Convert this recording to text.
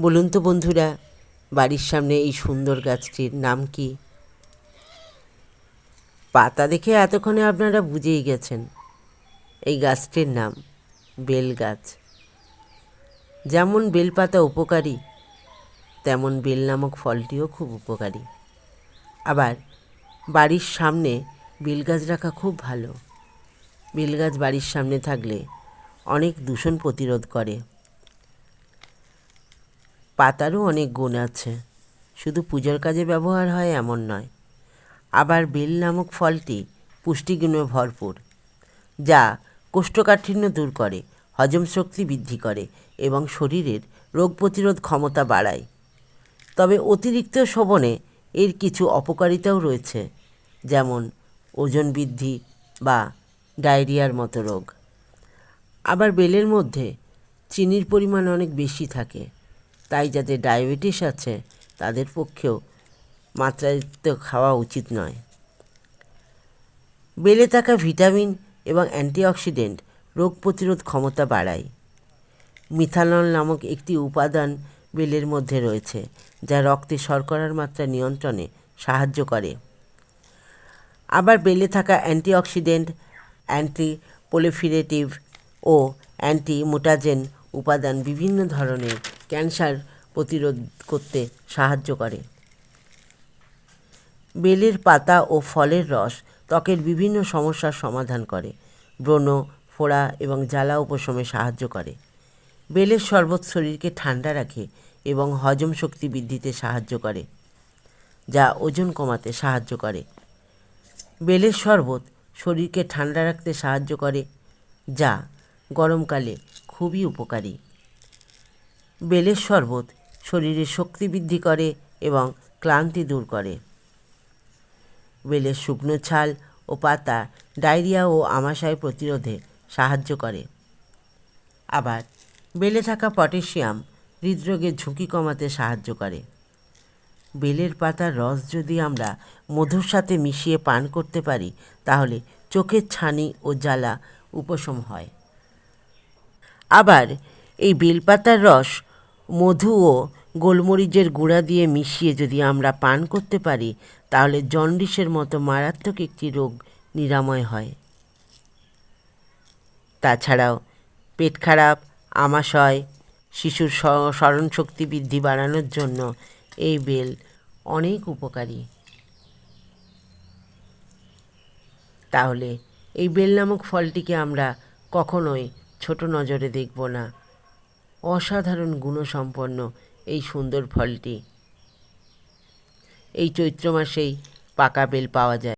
বলুন তো বন্ধুরা, বাড়ির সামনে এই সুন্দর গাছটির নাম কি? পাতা দেখে এতক্ষণে আপনারা বুঝেই গেছেন। এই গাছটির নাম বেল গাছ। যেমন বেলপাতা উপকারী, তেমন বেল নামক ফলটিও খুব উপকারী। আবার বাড়ির সামনে বেল গাছ রাখা খুব ভালো। বেল গাছ বাড়ির সামনে থাকলে অনেক দূষণ প্রতিরোধ করে। পাতারও অনেক গুণ আছে। শুধু পুজোর কাজে ব্যবহার হয় এমন নয়। আবার বেল নামক ফলটি পুষ্টিগুণে ভরপুর, যা কোষ্ঠকাঠিন্য দূর করে, হজম শক্তি বৃদ্ধি করে এবং শরীরের রোগ প্রতিরোধ ক্ষমতা বাড়ায়। তবে অতিরিক্ত শোভনে এর কিছু অপকারিতাও রয়েছে, যেমন ওজন বৃদ্ধি বা ডায়রিয়ার মতো রোগ। আবার বেলের মধ্যে চিনির পরিমাণ অনেক বেশি থাকে। তাই যাদের ডায়াবেটিস আছে, তাদের পক্ষেও মাত্রাতিরিক্ত খাওয়া উচিত নয়। বেলে থাকা ভিটামিন এবং অ্যান্টিঅক্সিডেন্ট রোগ প্রতিরোধ ক্ষমতা বাড়ায়। মিথানল নামক একটি উপাদান বেলের মধ্যে রয়েছে, যা রক্তে শর্করার মাত্রা নিয়ন্ত্রণে সাহায্য করে। আবার বেলে থাকা অ্যান্টিঅক্সিডেন্ট অ্যান্টি পোলিফিরেটিভ ও অ্যান্টি মোটাজেন উপাদান বিভিন্ন ধরনের ক্যান্সার প্রতিরোধ করতে সাহায্য করে। বেলের পাতা ও ফলের রস ত্বকের বিভিন্ন সমস্যার সমাধান করে। ব্রণ, ফোড়া এবং জ্বালা উপশমে সাহায্য করে। বেলের শরবত শরীরকে ঠান্ডা রাখে এবং হজম শক্তি বৃদ্ধিতে সাহায্য করে, যা ওজন কমাতে সাহায্য করে। বেলের শরবত শরীরকে ঠান্ডা রাখতে সাহায্য করে, যা গরমকালে খুবই উপকারী। বেলের শরবত শরীরে শক্তি বৃদ্ধি করে এবং ক্লান্তি দূর করে। বেলের শুকনো ছাল ও পাতা ডায়রিয়া ও আমাশয় প্রতিরোধে সাহায্য করে। আবার বেলে থাকা পটাশিয়াম হৃদরোগের ঝুঁকি কমাতে সাহায্য করে। বেলের পাতার রস যদি আমরা মধুর সাথে মিশিয়ে পান করতে পারি, তাহলে চোখের ছানি ও জ্বালা উপশম হয়। আবার এই বেলপাতার রস মধু ও গোলমরিচের গুঁড়া দিয়ে মিশিয়ে যদি আমরা পান করতে পারি, তাহলে জন্ডিসের মতো মারাত্মক একটি রোগ নিরাময় হয়। তাছাড়াও, পেট খারাপ, আমাশয়, শিশুর স্মরণশক্তি বৃদ্ধি বাড়ানোর জন্য এই বেল অনেক উপকারী। তাহলে এই বেল নামক ফলটিকে আমরা কখনোই ছোট নজরে দেখব না। অসাধারণ গুণসম্পন্ন এই সুন্দর ফলটি। এই চৈত্র মাসেই পাকা বেল পাওয়া যায়।